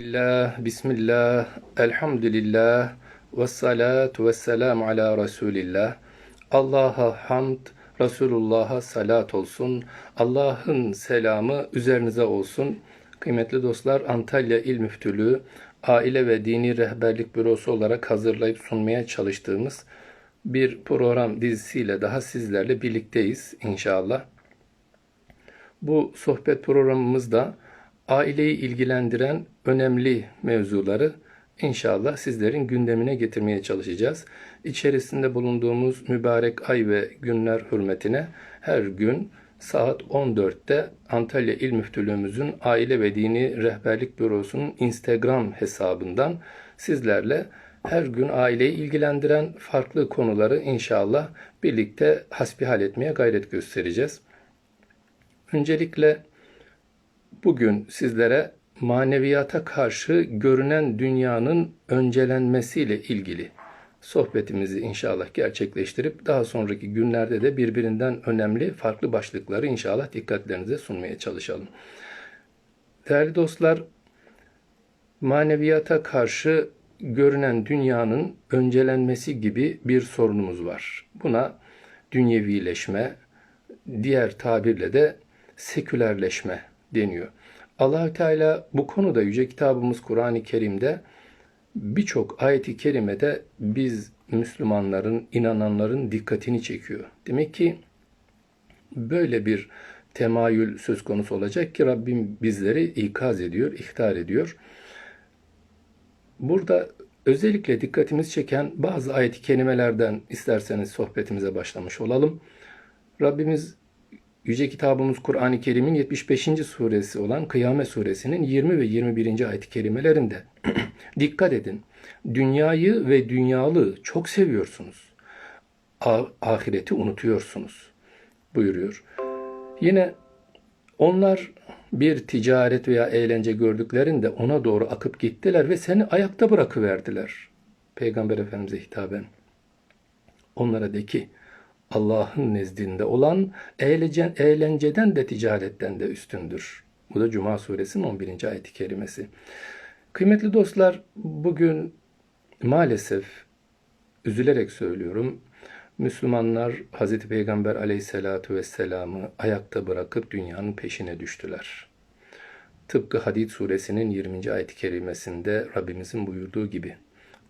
Bismillah, Bismillah, Elhamdülillah, ve salatu ve selamu ala Resulillah. Allah'a hamd, Resulullah'a salat olsun. Allah'ın selamı üzerinize olsun. Kıymetli dostlar, Antalya İl Müftülüğü, Aile ve Dini Rehberlik Bürosu olarak hazırlayıp sunmaya çalıştığımız bir program dizisiyle daha sizlerle birlikteyiz inşallah. Bu sohbet programımızda aileyi ilgilendiren önemli mevzuları inşallah sizlerin gündemine getirmeye çalışacağız. İçerisinde bulunduğumuz mübarek ay ve günler hürmetine her gün saat 14'te Antalya İl Müftülüğümüzün Aile ve Dini Rehberlik Bürosu'nun Instagram hesabından sizlerle her gün aileyi ilgilendiren farklı konuları inşallah birlikte hasbihal etmeye gayret göstereceğiz. Öncelikle bugün sizlere maneviyata karşı görünen dünyanın öncelenmesiyle ilgili sohbetimizi inşallah gerçekleştirip daha sonraki günlerde de birbirinden önemli farklı başlıkları inşallah dikkatlerinize sunmaya çalışalım. Değerli dostlar, maneviyata karşı görünen dünyanın öncelenmesi gibi bir sorunumuz var. Buna dünyevileşme, diğer tabirle de sekülerleşme deniyor. Allahü Teala bu konuda yüce kitabımız Kur'an-ı Kerim'de birçok ayeti kerimede biz Müslümanların, inananların dikkatini çekiyor. Demek ki böyle bir temayül söz konusu olacak ki Rabbim bizleri ikaz ediyor, ihtar ediyor. Burada özellikle dikkatimizi çeken bazı ayet-i kerimelerden isterseniz sohbetimize başlamış olalım. Rabbimiz Yüce kitabımız Kur'an-ı Kerim'in 75. suresi olan Kıyamet suresinin 20 ve 21. ayet-i kerimelerinde dikkat edin. Dünyayı ve dünyalı çok seviyorsunuz. ahireti unutuyorsunuz buyuruyor. Yine onlar bir ticaret veya eğlence gördüklerinde ona doğru akıp gittiler ve seni ayakta bırakıverdiler. Peygamber Efendimiz'e hitaben. Onlara de ki Allah'ın nezdinde olan eğlence, eğlenceden de ticaretten de üstündür. Bu da Cuma suresinin 11. ayeti kerimesi. Kıymetli dostlar, bugün maalesef üzülerek söylüyorum, Müslümanlar Hz. Peygamber aleyhissalatu vesselam'ı ayakta bırakıp dünyanın peşine düştüler. Tıpkı Hadid suresinin 20. ayet-i kerimesinde Rabbimizin buyurduğu gibi.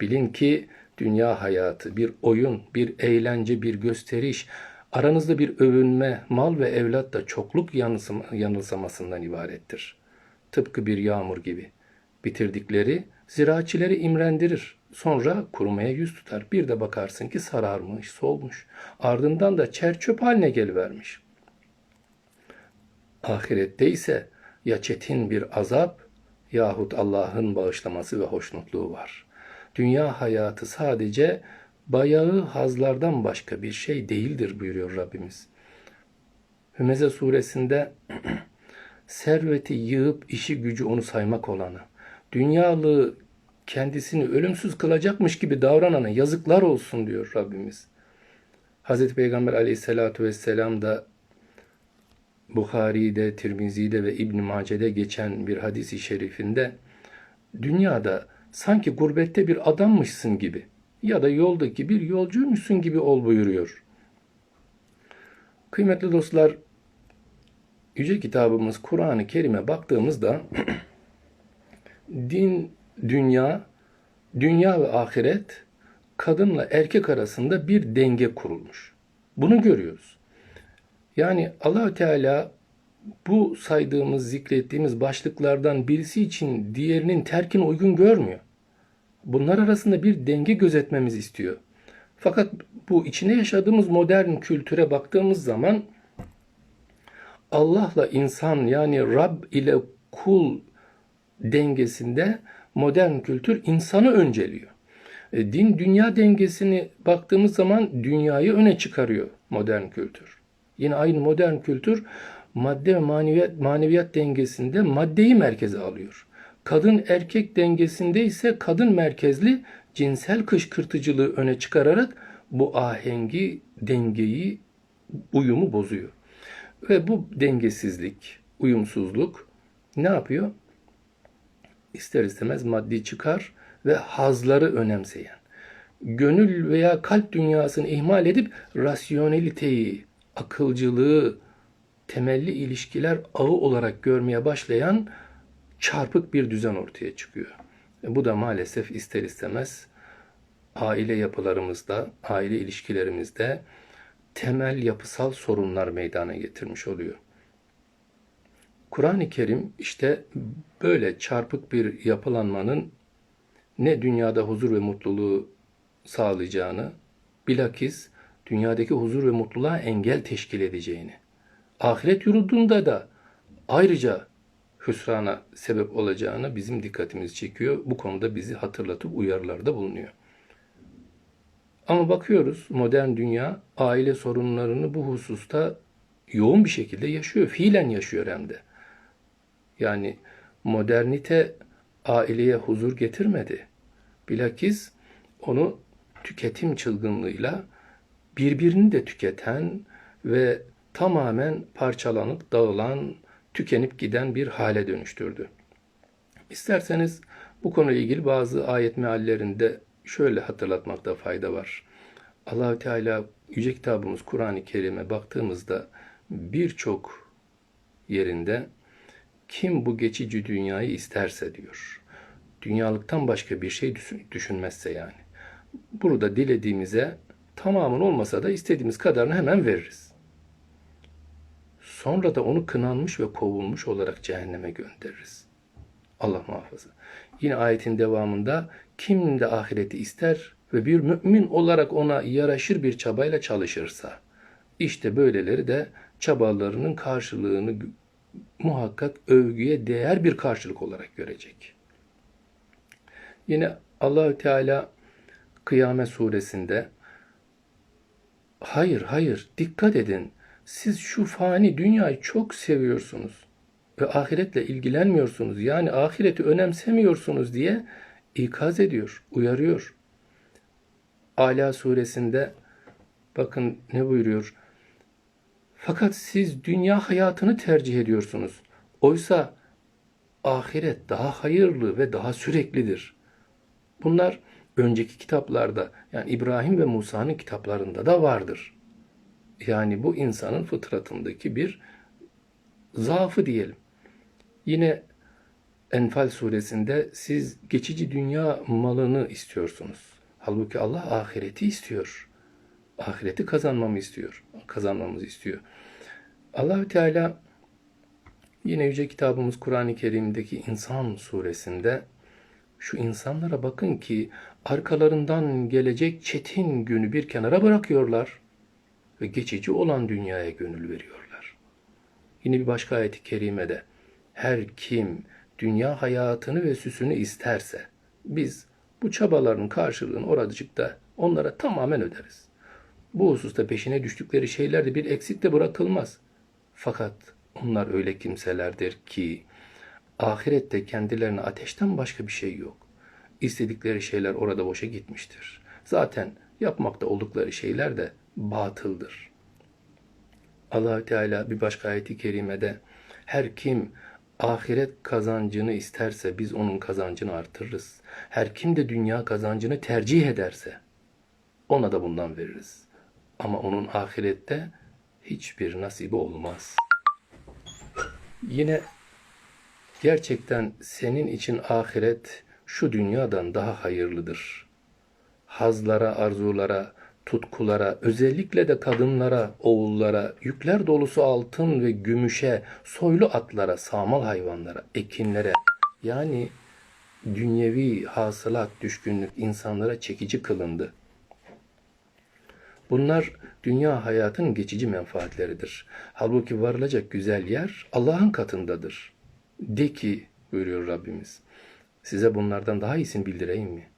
Bilin ki dünya hayatı bir oyun, bir eğlence, bir gösteriş, aranızda bir övünme, mal ve evlat da çokluk yanılsamasından ibarettir. Tıpkı bir yağmur gibi. Bitirdikleri ziraatçileri imrendirir. Sonra kurumaya yüz tutar. Bir de bakarsın ki sararmış, solmuş. Ardından da çerçöp haline gelivermiş. Ahirette ise ya çetin bir azap yahut Allah'ın bağışlaması ve hoşnutluğu var. Dünya hayatı sadece bayağı hazlardan başka bir şey değildir buyuruyor Rabbimiz. Hümeze suresinde serveti yığıp işi gücü onu saymak olanı, dünyalığı kendisini ölümsüz kılacakmış gibi davranana yazıklar olsun diyor Rabbimiz. Hazreti Peygamber aleyhissalatu vesselam da Bukhari'de, Tirmizi'de ve İbn Mace'de geçen bir hadisi şerifinde dünyada sanki gurbette bir adammışsın gibi ya da yoldaki bir yolcuymuşsun gibi ol buyuruyor. Kıymetli dostlar, Yüce kitabımız Kur'an-ı Kerim'e baktığımızda din, dünya, dünya ve ahiret kadınla erkek arasında bir denge kurulmuş. Bunu görüyoruz. Yani Allahü Teala bu saydığımız, zikrettiğimiz başlıklardan birisi için diğerinin terkini uygun görmüyor. Bunlar arasında bir denge gözetmemizi istiyor. Fakat bu içine yaşadığımız modern kültüre baktığımız zaman Allah'la insan yani Rab ile kul dengesinde modern kültür insanı önceliyor. E, din dünya dengesini baktığımız zaman dünyayı öne çıkarıyor modern kültür. Yine aynı modern kültür madde ve maneviyat, maneviyat dengesinde maddeyi merkeze alıyor. Kadın erkek dengesinde ise kadın merkezli cinsel kışkırtıcılığı öne çıkararak bu ahengi, dengeyi, uyumu bozuyor. Ve bu dengesizlik, uyumsuzluk ne yapıyor? ister istemez maddi çıkar ve hazları önemseyen, gönül veya kalp dünyasını ihmal edip rasyoneliteyi, akılcılığı, temelli ilişkiler ağı olarak görmeye başlayan çarpık bir düzen ortaya çıkıyor. E bu da maalesef ister istemez aile yapılarımızda, aile ilişkilerimizde temel yapısal sorunlar meydana getirmiş oluyor. Kur'an-ı Kerim işte böyle çarpık bir yapılanmanın ne dünyada huzur ve mutluluğu sağlayacağını, bilakis dünyadaki huzur ve mutluluğa engel teşkil edeceğini, ahiret yurdunda da ayrıca hüsrana sebep olacağını bizim dikkatimizi çekiyor. Bu konuda bizi hatırlatıp uyarılarda bulunuyor. Ama bakıyoruz modern dünya aile sorunlarını bu hususta yoğun bir şekilde yaşıyor. Fiilen yaşıyor hem de. Yani modernite aileye huzur getirmedi. Bilakis onu tüketim çılgınlığıyla birbirini de tüketen ve tamamen parçalanıp dağılan, tükenip giden bir hale dönüştürdü. İsterseniz bu konuyla ilgili bazı ayet meallerinde şöyle hatırlatmakta fayda var. Allahü Teala yüce kitabımız Kur'an-ı Kerim'e baktığımızda birçok yerinde kim bu geçici dünyayı isterse diyor. Dünyalıktan başka bir şey düşünmezse yani. Burada dilediğimize tamamın olmasa da istediğimiz kadarını hemen veririz. Sonra da onu kınanmış ve kovulmuş olarak cehenneme göndeririz. Allah muhafaza. Yine ayetin devamında kim de ahireti ister ve bir mümin olarak ona yaraşır bir çabayla çalışırsa işte böyleleri de çabalarının karşılığını muhakkak övgüye değer bir karşılık olarak görecek. Yine Allahü Teala Kıyamet suresinde hayır hayır dikkat edin siz şu fani dünyayı çok seviyorsunuz ve ahiretle ilgilenmiyorsunuz yani ahireti önemsemiyorsunuz diye ikaz ediyor, uyarıyor. Ala suresinde bakın ne buyuruyor? Fakat siz dünya hayatını tercih ediyorsunuz. Oysa ahiret daha hayırlı ve daha süreklidir. Bunlar önceki kitaplarda yani İbrahim ve Musa'nın kitaplarında da vardır. Yani bu insanın fıtratındaki bir zaafı diyelim. Yine Enfal suresinde siz geçici dünya malını istiyorsunuz. Halbuki Allah ahireti istiyor. Ahireti kazanmamı istiyor. Kazanmamızı istiyor. Allahü Teala yine yüce kitabımız Kur'an-ı Kerim'deki İnsan suresinde şu insanlara bakın ki arkalarından gelecek çetin günü bir kenara bırakıyorlar ve geçici olan dünyaya gönül veriyorlar. Yine bir başka ayet-i kerimede her kim dünya hayatını ve süsünü isterse biz bu çabaların karşılığını oracıkta onlara tamamen öderiz. Bu hususta peşine düştükleri şeylerde bir eksik de bırakılmaz. Fakat onlar öyle kimselerdir ki ahirette kendilerine ateşten başka bir şey yok. İstedikleri şeyler orada boşa gitmiştir. Zaten yapmakta oldukları şeyler de batıldır. allah Teala bir başka ayeti kerimede her kim ahiret kazancını isterse biz onun kazancını artırırız. Her kim de dünya kazancını tercih ederse ona da bundan veririz. Ama onun ahirette hiçbir nasibi olmaz. Yine gerçekten senin için ahiret şu dünyadan daha hayırlıdır. Hazlara, arzulara, tutkulara, özellikle de kadınlara, oğullara, yükler dolusu altın ve gümüşe, soylu atlara, sağmal hayvanlara, ekinlere, yani dünyevi hasılat, düşkünlük insanlara çekici kılındı. Bunlar dünya hayatın geçici menfaatleridir. Halbuki varılacak güzel yer Allah'ın katındadır. De ki buyuruyor Rabbimiz. Size bunlardan daha iyisini bildireyim mi?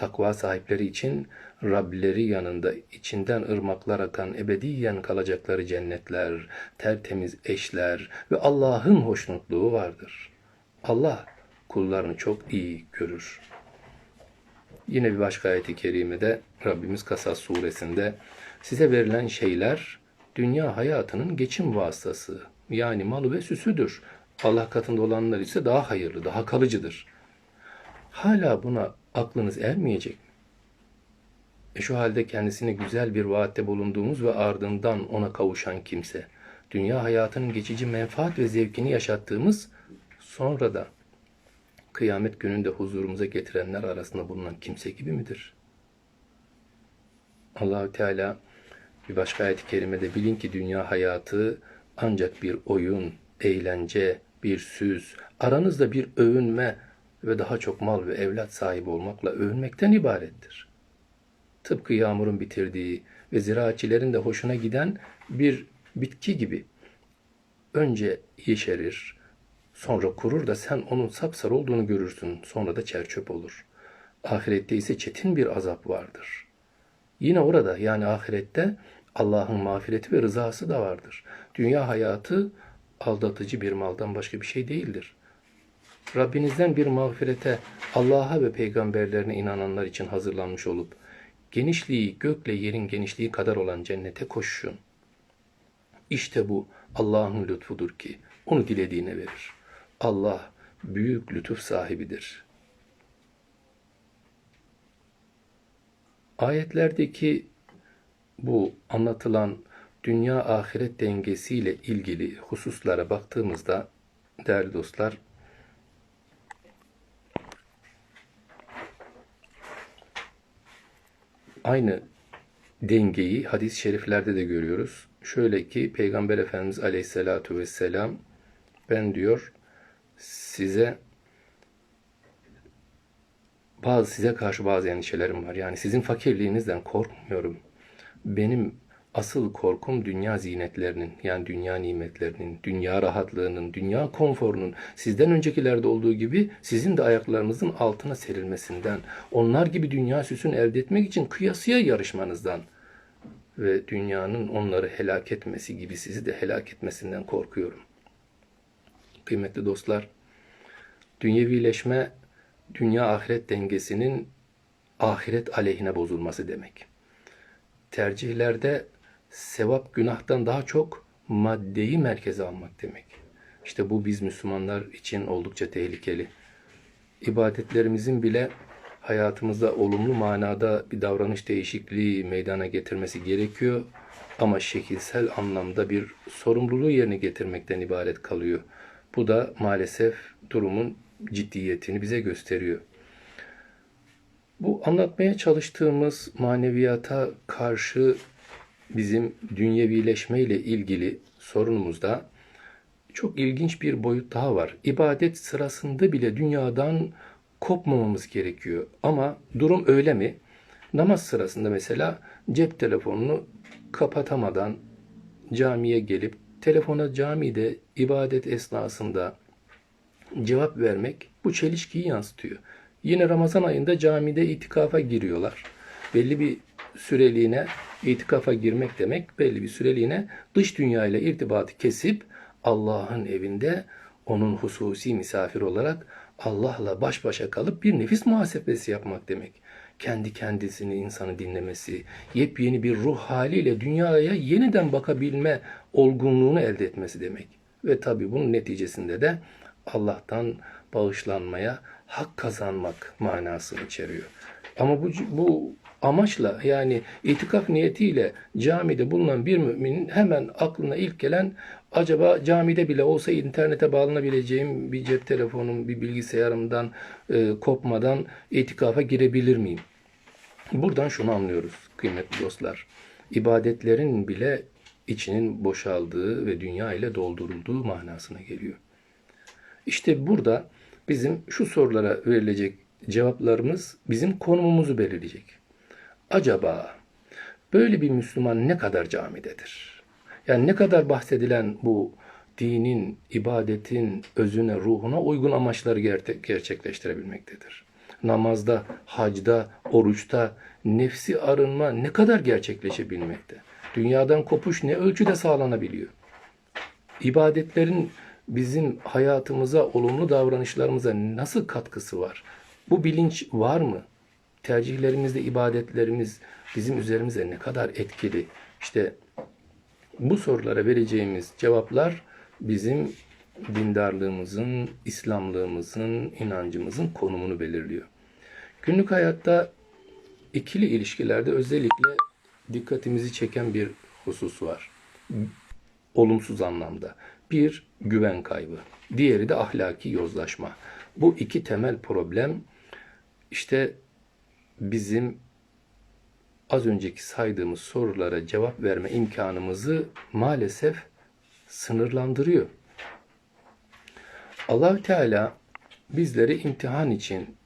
Takva sahipleri için Rableri yanında içinden ırmaklar akan ebediyen kalacakları cennetler, tertemiz eşler ve Allah'ın hoşnutluğu vardır. Allah kullarını çok iyi görür. Yine bir başka ayeti kerimede Rabbimiz Kasas suresinde size verilen şeyler dünya hayatının geçim vasıtası yani malı ve süsüdür. Allah katında olanlar ise daha hayırlı, daha kalıcıdır. Hala buna aklınız ermeyecek mi? E şu halde kendisine güzel bir vaatte bulunduğumuz ve ardından ona kavuşan kimse, dünya hayatının geçici menfaat ve zevkini yaşattığımız, sonra da kıyamet gününde huzurumuza getirenler arasında bulunan kimse gibi midir? Allahü Teala bir başka ayet-i kerimede bilin ki dünya hayatı ancak bir oyun, eğlence, bir süz, aranızda bir övünme ve daha çok mal ve evlat sahibi olmakla övünmekten ibarettir. Tıpkı yağmurun bitirdiği ve ziraatçilerin de hoşuna giden bir bitki gibi. Önce yeşerir, sonra kurur da sen onun sapsarı olduğunu görürsün, sonra da çerçöp olur. Ahirette ise çetin bir azap vardır. Yine orada yani ahirette Allah'ın mağfireti ve rızası da vardır. Dünya hayatı aldatıcı bir maldan başka bir şey değildir. Rabbinizden bir mağfirete, Allah'a ve peygamberlerine inananlar için hazırlanmış olup, genişliği gökle yerin genişliği kadar olan cennete koşun. İşte bu Allah'ın lütfudur ki onu dilediğine verir. Allah büyük lütuf sahibidir. Ayetlerdeki bu anlatılan dünya ahiret dengesiyle ilgili hususlara baktığımızda değerli dostlar aynı dengeyi hadis-i şeriflerde de görüyoruz. Şöyle ki Peygamber Efendimiz Aleyhisselatu Vesselam ben diyor size bazı size karşı bazı endişelerim var. Yani sizin fakirliğinizden korkmuyorum. Benim asıl korkum dünya zinetlerinin, yani dünya nimetlerinin, dünya rahatlığının, dünya konforunun sizden öncekilerde olduğu gibi sizin de ayaklarınızın altına serilmesinden, onlar gibi dünya süsünü elde etmek için kıyasıya yarışmanızdan ve dünyanın onları helak etmesi gibi sizi de helak etmesinden korkuyorum. Kıymetli dostlar, dünyevileşme dünya ahiret dengesinin ahiret aleyhine bozulması demek. Tercihlerde sevap günahtan daha çok maddeyi merkeze almak demek. İşte bu biz Müslümanlar için oldukça tehlikeli. İbadetlerimizin bile hayatımızda olumlu manada bir davranış değişikliği meydana getirmesi gerekiyor. Ama şekilsel anlamda bir sorumluluğu yerine getirmekten ibaret kalıyor. Bu da maalesef durumun ciddiyetini bize gösteriyor. Bu anlatmaya çalıştığımız maneviyata karşı bizim dünyevileşme ile ilgili sorunumuzda çok ilginç bir boyut daha var. İbadet sırasında bile dünyadan kopmamamız gerekiyor. Ama durum öyle mi? Namaz sırasında mesela cep telefonunu kapatamadan camiye gelip telefona camide ibadet esnasında cevap vermek bu çelişkiyi yansıtıyor. Yine Ramazan ayında camide itikafa giriyorlar. Belli bir süreliğine itikafa girmek demek belli bir süreliğine dış dünya ile irtibatı kesip Allah'ın evinde onun hususi misafir olarak Allah'la baş başa kalıp bir nefis muhasebesi yapmak demek. Kendi kendisini insanı dinlemesi, yepyeni bir ruh haliyle dünyaya yeniden bakabilme olgunluğunu elde etmesi demek. Ve tabi bunun neticesinde de Allah'tan bağışlanmaya hak kazanmak manasını içeriyor. Ama bu, bu amaçla yani itikaf niyetiyle camide bulunan bir müminin hemen aklına ilk gelen acaba camide bile olsa internete bağlanabileceğim bir cep telefonum, bir bilgisayarımdan e, kopmadan itikafa girebilir miyim? Buradan şunu anlıyoruz kıymetli dostlar. İbadetlerin bile içinin boşaldığı ve dünya ile doldurulduğu manasına geliyor. İşte burada bizim şu sorulara verilecek cevaplarımız bizim konumumuzu belirleyecek. Acaba böyle bir Müslüman ne kadar camidedir? Yani ne kadar bahsedilen bu dinin, ibadetin özüne, ruhuna uygun amaçları gerçekleştirebilmektedir? Namazda, hacda, oruçta nefsi arınma ne kadar gerçekleşebilmekte? Dünyadan kopuş ne ölçüde sağlanabiliyor? İbadetlerin bizim hayatımıza, olumlu davranışlarımıza nasıl katkısı var? Bu bilinç var mı? Tercihlerimizde ibadetlerimiz bizim üzerimize ne kadar etkili? İşte bu sorulara vereceğimiz cevaplar bizim dindarlığımızın, İslamlığımızın, inancımızın konumunu belirliyor. Günlük hayatta ikili ilişkilerde özellikle dikkatimizi çeken bir husus var. Olumsuz anlamda. Bir, güven kaybı. Diğeri de ahlaki yozlaşma. Bu iki temel problem işte bizim az önceki saydığımız sorulara cevap verme imkanımızı maalesef sınırlandırıyor. Allahü Teala bizleri imtihan için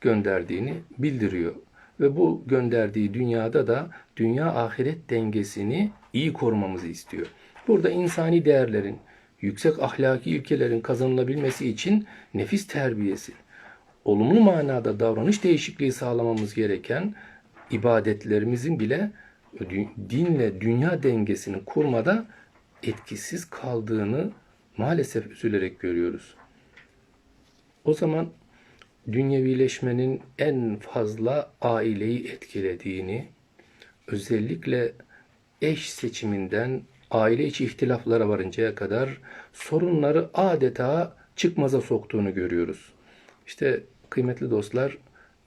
gönderdiğini bildiriyor ve bu gönderdiği dünyada da dünya ahiret dengesini iyi korumamızı istiyor. Burada insani değerlerin, yüksek ahlaki ilkelerin kazanılabilmesi için nefis terbiyesi, olumlu manada davranış değişikliği sağlamamız gereken ibadetlerimizin bile dinle dünya dengesini kurmada etkisiz kaldığını maalesef üzülerek görüyoruz. O zaman dünyevileşmenin en fazla aileyi etkilediğini, özellikle eş seçiminden aile içi ihtilaflara varıncaya kadar sorunları adeta çıkmaza soktuğunu görüyoruz. İşte kıymetli dostlar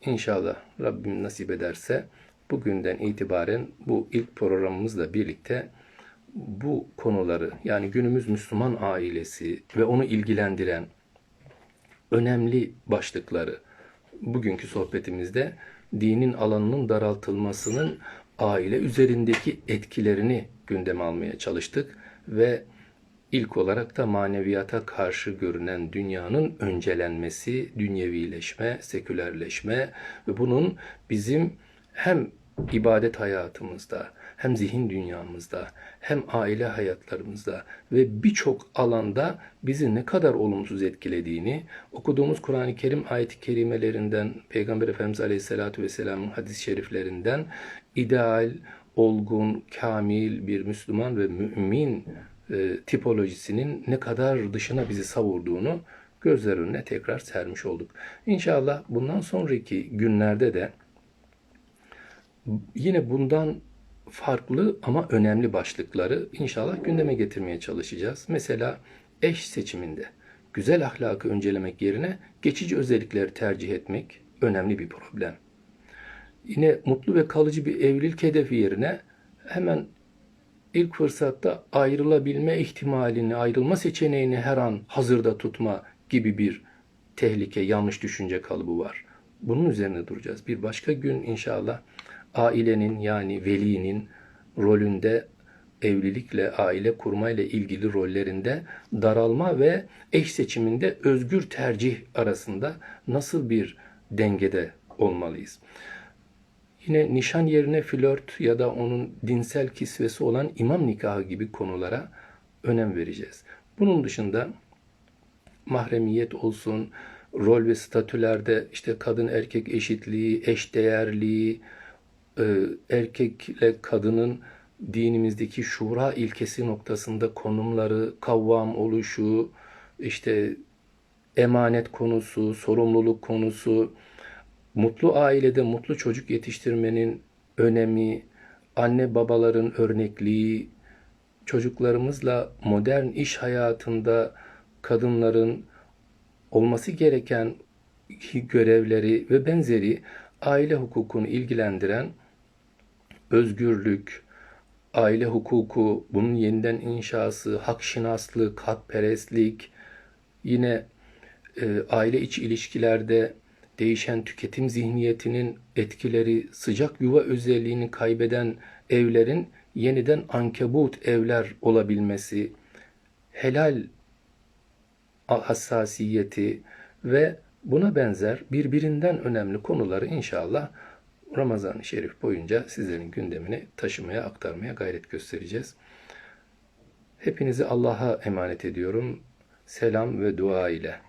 inşallah Rabbim nasip ederse bugünden itibaren bu ilk programımızla birlikte bu konuları yani günümüz Müslüman ailesi ve onu ilgilendiren önemli başlıkları bugünkü sohbetimizde dinin alanının daraltılmasının aile üzerindeki etkilerini gündeme almaya çalıştık ve ilk olarak da maneviyata karşı görünen dünyanın öncelenmesi, dünyevileşme, sekülerleşme ve bunun bizim hem ibadet hayatımızda, hem zihin dünyamızda, hem aile hayatlarımızda ve birçok alanda bizi ne kadar olumsuz etkilediğini, okuduğumuz Kur'an-ı Kerim ayet-i kerimelerinden, Peygamber Efendimiz Aleyhisselatü Vesselam'ın hadis-i şeriflerinden ideal, olgun, kamil bir Müslüman ve mümin e, tipolojisinin ne kadar dışına bizi savurduğunu gözler önüne tekrar sermiş olduk. İnşallah bundan sonraki günlerde de yine bundan farklı ama önemli başlıkları inşallah gündeme getirmeye çalışacağız. Mesela eş seçiminde güzel ahlakı öncelemek yerine geçici özellikleri tercih etmek önemli bir problem. Yine mutlu ve kalıcı bir evlilik hedefi yerine hemen ilk fırsatta ayrılabilme ihtimalini, ayrılma seçeneğini her an hazırda tutma gibi bir tehlike, yanlış düşünce kalıbı var. Bunun üzerine duracağız. Bir başka gün inşallah ailenin yani velinin rolünde evlilikle, aile kurmayla ilgili rollerinde daralma ve eş seçiminde özgür tercih arasında nasıl bir dengede olmalıyız? Yine nişan yerine flört ya da onun dinsel kisvesi olan imam nikahı gibi konulara önem vereceğiz. Bunun dışında mahremiyet olsun, rol ve statülerde işte kadın erkek eşitliği, eşdeğerliği, e, erkekle kadının dinimizdeki şura ilkesi noktasında konumları, kavvam oluşu, işte emanet konusu, sorumluluk konusu, mutlu ailede mutlu çocuk yetiştirmenin önemi, anne babaların örnekliği, çocuklarımızla modern iş hayatında kadınların olması gereken görevleri ve benzeri aile hukukunu ilgilendiren özgürlük, aile hukuku, bunun yeniden inşası, hakşinaslık, hakperestlik, yine e, aile içi ilişkilerde değişen tüketim zihniyetinin etkileri, sıcak yuva özelliğini kaybeden evlerin yeniden ankebut evler olabilmesi, helal hassasiyeti ve buna benzer birbirinden önemli konuları inşallah Ramazan-ı Şerif boyunca sizlerin gündemine taşımaya, aktarmaya gayret göstereceğiz. Hepinizi Allah'a emanet ediyorum. Selam ve dua ile.